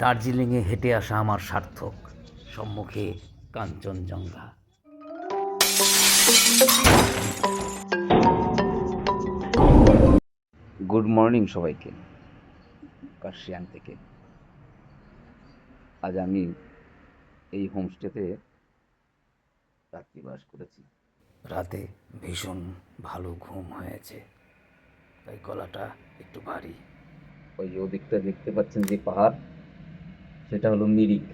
দার্জিলিংয়ে হেঁটে আসা আমার সার্থক সম্মুখে কাঞ্চনজঙ্ঘা। গুড মর্নিং সবাইকে কার্শিয়াং থেকে। আজ আমি এই হোমস্টেতে রাত্রিবাস করেছি। রাতে ভীষণ ভালো ঘুম হয়েছে। তাই গলাটা একটু ভারী। ওই যে ওদিকটা দেখতে পাচ্ছেন যে পাহাড় সেটা হলো মিরিক।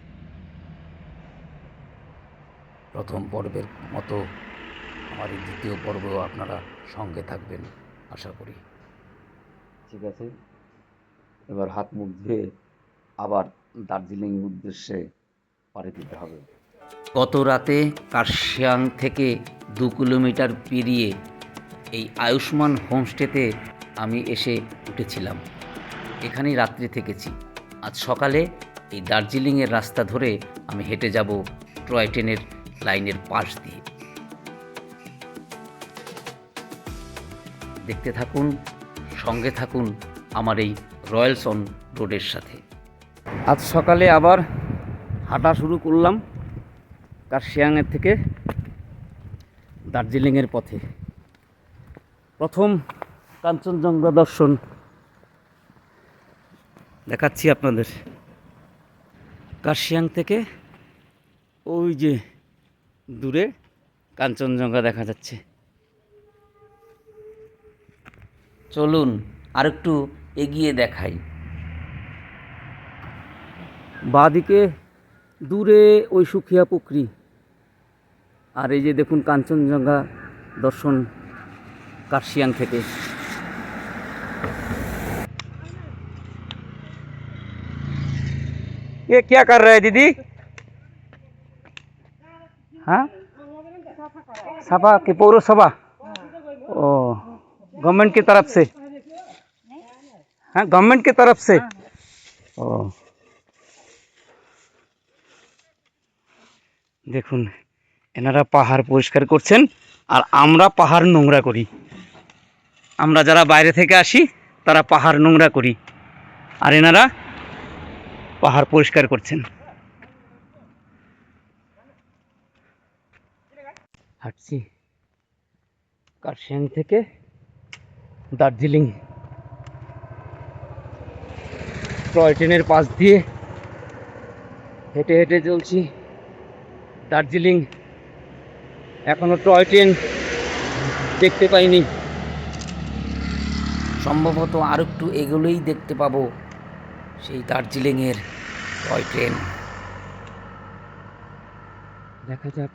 প্রথম পর্বের মতো আমার এই দ্বিতীয় পর্বেও আপনারা সঙ্গে থাকবেন আশা করি। ঠিক আছে। এবার হাত মুখ ধুয়ে আবার দার্জিলিং উদ্দেশ্যে পাড়ি দিতে হবে। গত রাতে কার্শিয়াং থেকে দু কিলোমিটার পেরিয়ে এই আয়ুষ্মান হোমস্টেতে আমি এসে উঠেছিলাম। এখানেই রাত্রি থেকেছি। আজ সকালে এই দার্জিলিংয়ের রাস্তা ধরে আমি হেঁটে যাব টয় ট্রেনের লাইনের পাশ দিয়ে। দেখতে থাকুন, সঙ্গে থাকুন আমার এই রয়্যালসন রোডের সাথে। আজ সকালে আবার হাঁটা শুরু করলাম কার্শিয়াংয়ের থেকে দার্জিলিংয়ের পথে। প্রথম কাঞ্চনজঙ্ঘা দর্শন। দেখাচ্ছি আপনাদের। কার্শিয়াং থেকে ওই যে দূরে কাঞ্চনজঙ্ঘা দেখা যাচ্ছে। চলুন আরেকটু এগিয়ে দেখাই। বাঁদিকে দূরে ওই সুখিয়া পুকুরি। আর এই যে দেখুন কাঞ্চনজঙ্ঘা দর্শন কার্শিয়াং থেকে। ये क्या कर रहा है दीदी हाँ सभा की पौरसभा ओ गवर्नमेंट की तरफ से हाँ गवर्नमेंट की तरफ से ও দেখুন এনারা পাহাড় পরিষ্কার করছেন আর আমরা পাহাড় নোংরা করি আমরা যারা বাইরে থেকে আসি তারা পাহাড় নোংরা করি আর এনারা পাহাড় পরিষ্কার করছেন। হাঁটছি। কার্শিয়াং থেকে দার্জিলিং। টয় ট্রেনের পাশ দিয়ে হেঁটে হেঁটে চলছি দার্জিলিং। এখনও টয় ট্রেন দেখতে পাইনি। সম্ভবত আর একটু এগুলোই দেখতে পাবো। সেই দার্জিলিংয়ের টয় ট্রেন দেখা যাক।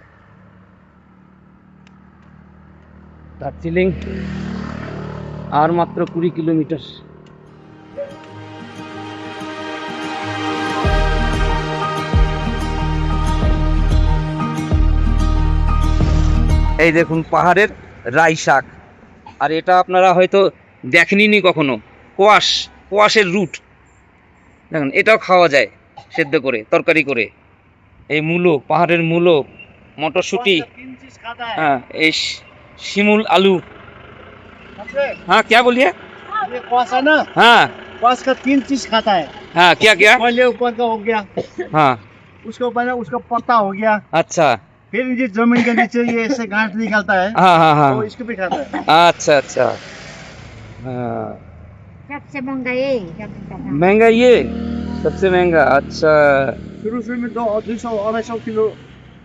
দার্জিলিং আর মাত্র কুড়ি কিলোমিটার। এই দেখুন পাহাড়ের রাই শাক আর এটা আপনারা হয়তো দেখেনি কখনো। কোয়াশ কোয়াশের রুট দেখুন এটাও খাওয়া যায় সেদ্ধ করে তরকারি করে এই মূলো পাহাড়ের মূলো মটরশুঁটি तीन चीज खाता है হ্যাঁ এই শি- শিমুল আলু सबसे হ্যাঁ क्या बोलिए ये क्वास है ना हाँ क्वास का तीन चीज खाता है हाँ क्या क्या पहले ऊपर का हो गया हाँ उसके ऊपर ना उसका पत्ता हो गया अच्छा फिर ये जमीन के नीचे ये ऐसे गांठ निकलता है हाँ हाँ हाँ तो इसको भी खाता है अच्छा अच्छा हाँ सबसे महंगा ये सबसे महंगा। महंगा ये सबसे महंगा अच्छा शुरू शुरू में दो दो सौ अढ़ाई सौ किलो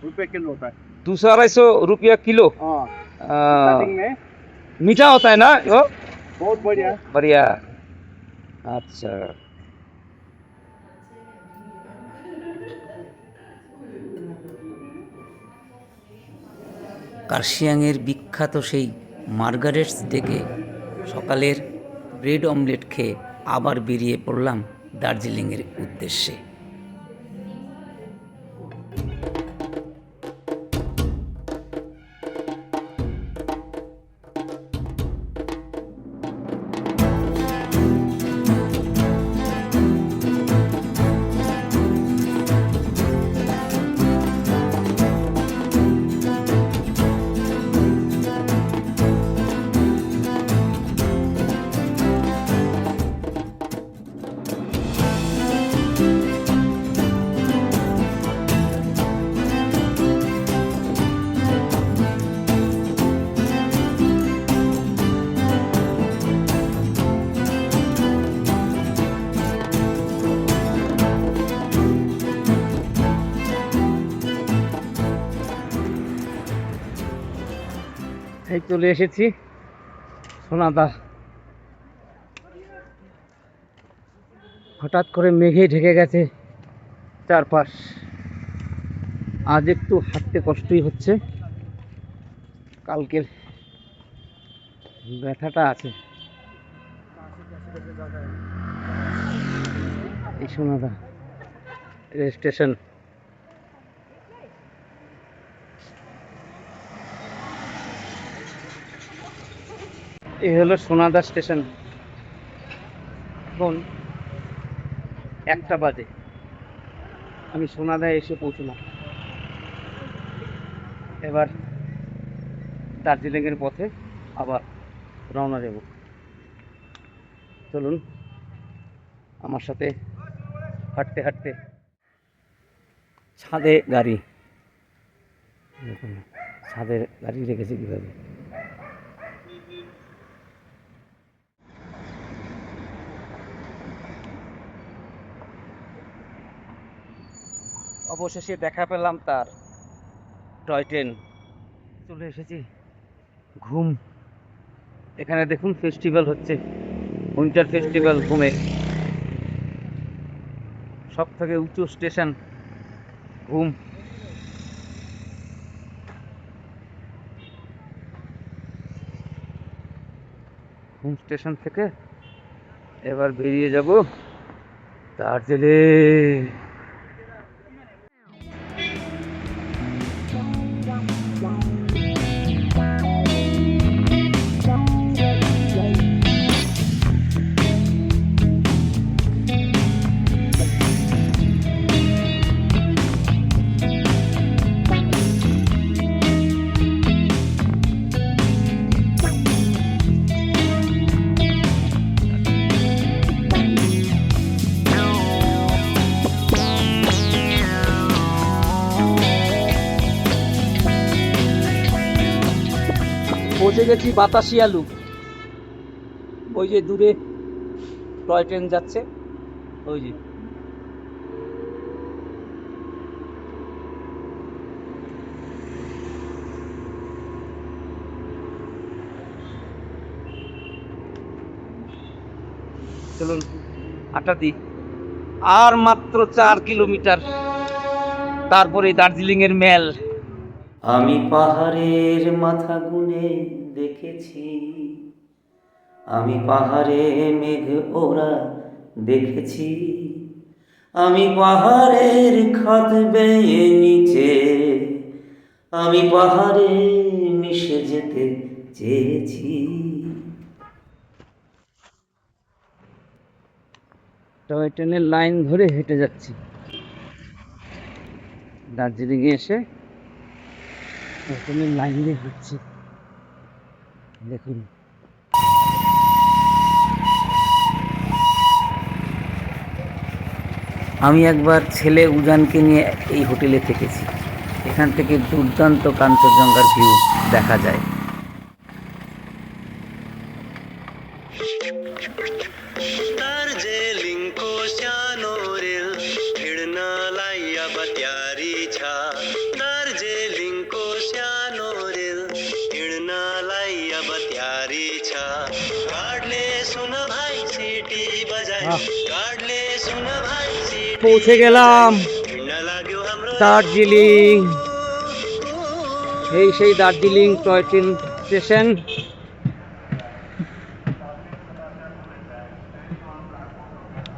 रुपए किलो होता है दो सौ अढ़ाई सौ रुपया किलो हाँ आ, स्टार्टिंग में मीठा होता है ना वो बहुत बढ़िया बढ़िया আচ্ছা কার্শিয়াংয়ের বিখ্যাত সেই মার্গারেটস ডেকে সকালের ব্রেড অমলেট খেয়ে আবার বেরিয়ে পড়লাম দার্জিলিংয়ের উদ্দেশ্যে। চলে এসেছি। সোনাদা। হঠাৎ করে মেঘে ঢেকে গেছে চারপাশ। আজ একটু হাঁটতে কষ্টই হচ্ছে। কালকের ব্যথাটা আছে। এই সোনাদা, রেল স্টেশন। এই হলো সোনাদা স্টেশন। এখন একটা বাজে। আমি সোনাদায় এসে পৌঁছলাম। এবার দার্জিলিংয়ের পথে আবার রওনা দেব। চলুন, আমার সাথে হাঁটতে হাঁটতে। ছাদে গাড়ি। ছাদের গাড়ি রেখেছে কীভাবে। অবশেষে দেখা পেলাম তার। Toy train. চলে এসেছি। ঘুম। এখানে দেখুন ফেস্টিভ্যাল হচ্ছে। উইন্টার ফেস্টিভ্যাল ঘুমে। সব থেকে উঁচু স্টেশন ঘুম। ঘুম স্টেশন থেকে এবার বেরিয়ে যাব দার্জিলিং। পৌঁছে গেছি বাতাসি আলু। ওই যে দূরে টয় ট্রেন যাচ্ছে। ওই যে। চলুন আটা দিই। আর মাত্র চার কিলোমিটার। তারপরে দার্জিলিং এর মেল। আমি পাহাড়ের মাথা গুনে দেখেছি। আমি পাহাড়ে মেঘ ওরা দেখেছি। আমি পাহাড়ের খাদ বেয়ে নিচে। আমি পাহাড়ে মিশে যেতে চেয়েছি। টয় ট্রেনের লাইন ধরে হেঁটে যাচ্ছি। দার্জিলিংয়ে এসে ট্রেনের লাইন দিয়ে হাঁটছি। দেখুন। আমি একবার ছেলে উজানকে নিয়ে এই হোটেলে থেকেছি। এখান থেকে দুর্দান্ত কাঞ্চনজঙ্ঘার ভিউ দেখা যায়। পৌঁছে গেলাম। দার্জিলিং। এই সেই দার্জিলিং টয় ট্রেন স্টেশন।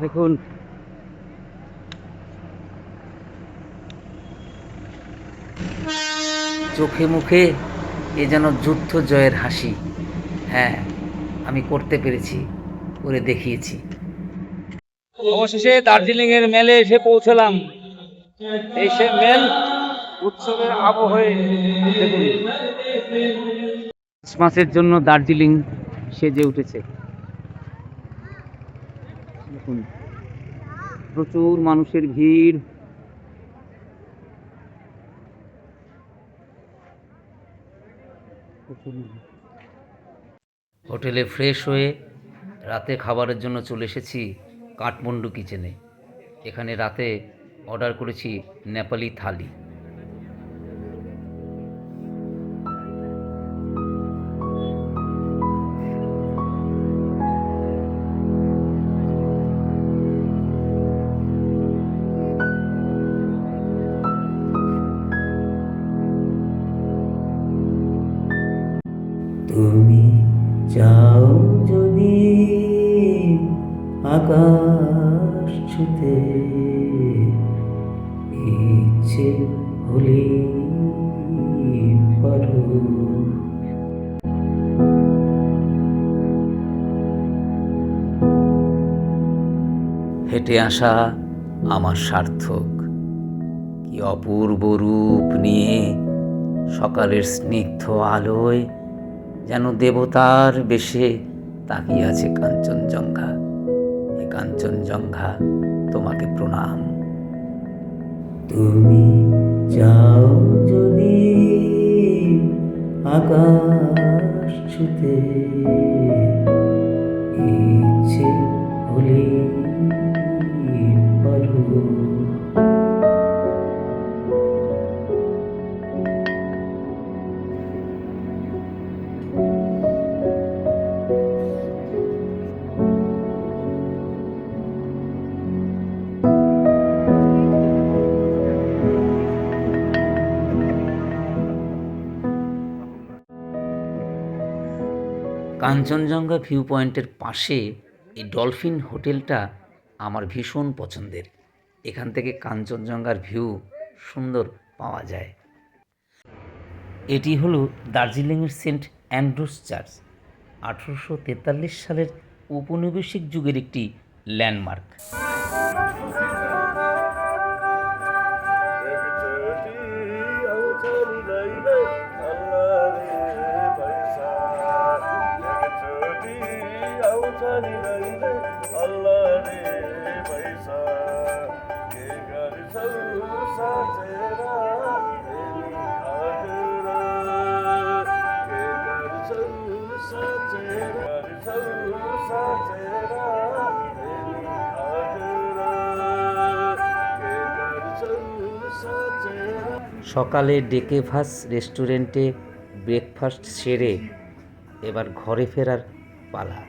দেখুন। চোখে মুখে এ যেন যুদ্ধ জয়ের হাসি। হ্যাঁ আমি করতে পেরেছি, করে দেখিয়েছি। অবশেষে দার্জিলিং এর মেলে এসে পৌঁছলাম। এই সে মেল উৎসবের আবহে ক্রিসমাসের জন্য দার্জিলিং সেজে উঠেছে। দেখুন প্রচুর মানুষের ভিড়। হোটেলে ফ্রেশ হয়ে রাতে খাবারের জন্য চলে এসেছি। কাঠমান্ডু কিচেনে। এখানে রাতে অর্ডার করেছি নেপালি থালি। তুমি যাও যদি আকাশ ছুতে ইচ্ছে হলে পারো। হেঁটে আসা আমার সার্থক। কি অপূর্ব রূপ নিয়ে সকালের স্নিগ্ধ আলোয় যেন দেবতার বেশে তাকিয়ে আছে কাঞ্চনজঙ্ঘা। কাঞ্চনজঙ্ঘা তোমাকে প্রণাম। তুমি যাও যদি আকাশ ছুতে কাঞ্চনজঙ্ঘা ভিউ পয়েন্টের পাশে এই ডলফিন হোটেলটা আমার ভীষণ পছন্দের। এখান থেকে কাঞ্চনজঙ্ঘার ভিউ সুন্দর পাওয়া যায়। এটি হলো দার্জিলিংয়ের সেন্ট অ্যান্ড্রুস চার্চ। আঠেরোশো তেতাল্লিশ সালের ঔপনিবেশিক যুগের একটি ল্যান্ডমার্ক। সকালে ডেকেভাস রেস্টুরেন্টে ব্রেকফাস্ট সেরে এবার ঘরে ফেরার পালা।